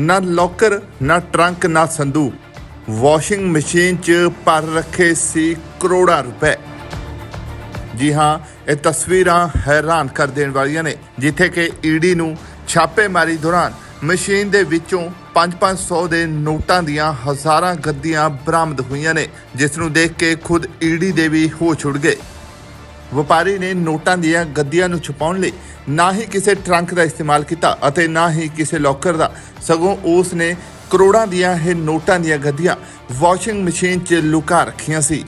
ਨਾ ਲੋਕਰ, ਨਾ ਟਰੰਕ, ਨਾ ਸੰਦੂਕ ਵਾਸ਼ਿੰਗ ਮਸ਼ੀਨ 'ਚ ਭਰ ਰੱਖੇ ਸੀ ਕਰੋੜਾਂ ਰੁਪਏ। ਜੀ ਹਾਂ, ਇਹ ਤਸਵੀਰਾਂ ਹੈਰਾਨ ਕਰ ਦੇਣ ਵਾਲੀਆਂ ਨੇ, ਜਿੱਥੇ ਕਿ ਈਡੀ ਨੂੰ ਛਾਪੇਮਾਰੀ ਦੌਰਾਨ ਮਸ਼ੀਨ ਦੇ ਵਿੱਚੋਂ 5-500 ਦੇ ਨੋਟਾਂ ਦੀਆਂ ਹਜ਼ਾਰਾਂ ਗੱਦੀਆਂ ਬਰਾਮਦ ਹੋਈਆਂ ਨੇ, ਜਿਸ ਨੂੰ ਦੇਖ ਕੇ ਖੁਦ ਈਡੀ ਦੇ ਵੀ ਹੋ ਉੱਡ ਗਏ। ਵਪਾਰੀ ਨੇ ਨੋਟਾਂ ਦੀਆਂ ਗੱਦੀਆਂ ਨੂੰ ਛੁਪਾਉਣ ਲਈ ਨਾ ਹੀ ਕਿਸੇ ਟਰੰਕ ਦਾ ਇਸਤੇਮਾਲ ਕੀਤਾ ਅਤੇ ਨਾ ਹੀ ਕਿਸੇ ਲੋਕਰ ਦਾ। ਸਗੋਂ ਉਸ ਨੇ ਕਰੋੜਾਂ ਦੀਆਂ ਇਹ ਨੋਟਾਂ ਦੀਆਂ ਗੱਦੀਆਂ ਵਾਸ਼ਿੰਗ ਮਸ਼ੀਨ 'ਚ ਲੁਕਾ ਰੱਖੀਆਂ ਸੀ।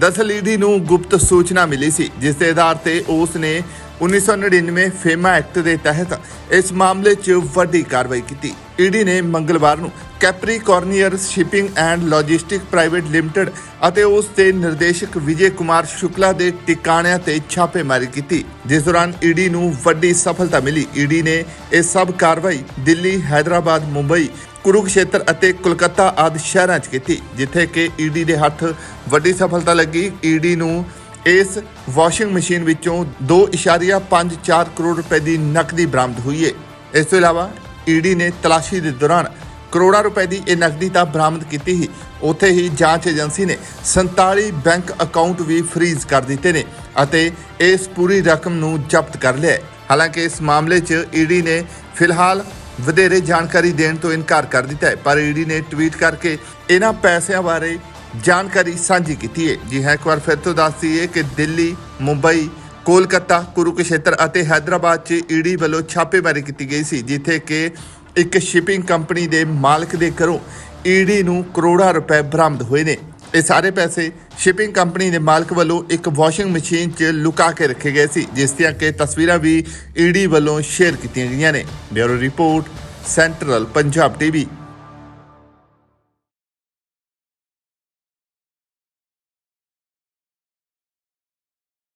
ਦਰਅਸਲ ਈਡੀ ਨੂੰ ਗੁਪਤ ਸੂਚਨਾ ਮਿਲੀ ਸੀ, ਜਿਸ ਦੇ ਆਧਾਰ ਤੇ ਉਸ ਨੇ 1999 ਫੇਮਾ ਐਕਟ ਦੇ ਤਹਿਤ ਇਸ ਮਾਮਲੇ 'ਚ ਵੱਡੀ ਕਾਰਵਾਈ ਕੀਤੀ। ਈਡੀ ਨੇ ਮੰਗਲਵਾਰ ਨੂੰ Capricornian shipping and logistic private limited ਅਤੇ ਉਸ ਦੇ ਨਿਰਦੇਸ਼ਕ ਵਿਜੇ ਕੁਮਾਰ ਸ਼ੁਕਲਾ ਦੇ ਟਿਕਾਣਿਆਂ ਤੇ ਛਾਪੇਮਾਰੀ ਕੀਤੀ, ਜਿਸ ਦੌਰਾਨ ਈਡੀ ਨੂੰ ਵੱਡੀ ਸਫਲਤਾ ਮਿਲੀ। ਈਡੀ ਨੇ ਇਹ ਸਭ ਕਾਰਵਾਈ ਦਿੱਲੀ ਹైదరాబాద్ ਮੁੰਬਈ, ਕੁਰੂਕਸ਼ੇਤਰ ਅਤੇ ਕੋਲਕਾਤਾ ਆਦਿ ਸ਼ਹਿਰਾਂ 'ਚ ਕੀਤੀ, ਜਿੱਥੇ ਕਿ ਈਡੀ ਦੇ ਹੱਥ ਵੱਡੀ ਸਫਲਤਾ ਲੱਗੀ। ਈਡੀ ਨੂੰ ਇਸ ਵਾਸ਼ਿੰਗ ਮਸ਼ੀਨ ਵਿੱਚੋਂ 2.54 ਕਰੋੜ ਰੁਪਏ ਦੀ ਨਕਦੀ ਬਰਾਮਦ ਹੋਈ ਹੈ ਇਸ ਤੋਂ ਇਲਾਵਾ ਈਡੀ ਨੇ ਤਲਾਸ਼ੀ ਦੇ ਦੌਰਾਨ ਕਰੋੜਾਂ ਰੁਪਏ ਦੀ ਇਹ ਨਕਦੀ ਤਾਂ ਬਰਾਮਦ ਕੀਤੀ ਹੀ ਉੱਥੇ ਹੀ ਜਾਂਚ ਏਜੰਸੀ ਨੇ 47 ਬੈਂਕ ਅਕਾਊਂਟ ਵੀ ਫ੍ਰੀਜ਼ ਕਰ ਦਿੱਤੇ ਨੇ ਅਤੇ ਇਸ ਪੂਰੀ ਰਕਮ ਨੂੰ ਜ਼ਬਤ ਕਰ ਲਿਆ ਹਾਲਾਂਕਿ ਇਸ ਮਾਮਲੇ 'ਚ ਈਡੀ ਨੇ ਫਿਲਹਾਲ ਵਧੇਰੇ ਜਾਣਕਾਰੀ ਦੇਣ ਤੋਂ ਇਨਕਾਰ ਕਰ ਦਿੱਤਾ ਹੈ, ਪਰ ਈਡੀ ਨੇ ਟਵੀਟ ਕਰਕੇ ਇਹਨਾਂ ਪੈਸਿਆਂ ਬਾਰੇ ਜਾਣਕਾਰੀ ਸਾਂਝੀ ਕੀਤੀ ਹੈ। ਜੀ ਹਾਂ, ਇੱਕ ਵਾਰ ਫਿਰ ਤੋਂ ਦੱਸ ਦਈਏ ਕਿ ਦਿੱਲੀ, ਮੁੰਬਈ ਕੋਲਕਾਤਾ, ਕੁਰੂਕਸ਼ੇਤਰ ਅਤੇ ਹైదరాబాద్ 'ਚ ਈਡੀ ਵੱਲੋਂ ਛਾਪੇਮਾਰੀ ਕੀਤੀ ਗਈ ਸੀ, ਜਿੱਥੇ ਕਿ ਇੱਕ ਸ਼ਿਪਿੰਗ ਕੰਪਨੀ ਦੇ ਮਾਲਕ ਦੇ ਘਰੋਂ ਈਡੀ ਨੂੰ ਕਰੋੜਾਂ ਰੁਪਏ ਬਰਾਮਦ ਹੋਏ ਨੇ। ਇਹ ਸਾਰੇ ਪੈਸੇ ਸ਼ਿਪਿੰਗ ਕੰਪਨੀ ਦੇ ਮਾਲਕ ਵੱਲੋਂ ਇੱਕ ਵਾਸ਼ਿੰਗ ਮਸ਼ੀਨ 'ਚ ਲੁਕਾ ਕੇ ਰੱਖੇ ਗਏ ਸੀ, ਜਿਸ ਦੀਆਂ ਕਿ ਤਸਵੀਰਾਂ ਵੀ ਈਡੀ ਵੱਲੋਂ ਸ਼ੇਅਰ ਕੀਤੀਆਂ ਗਈਆਂ ਨੇ। Bureau report, central Punjab TV.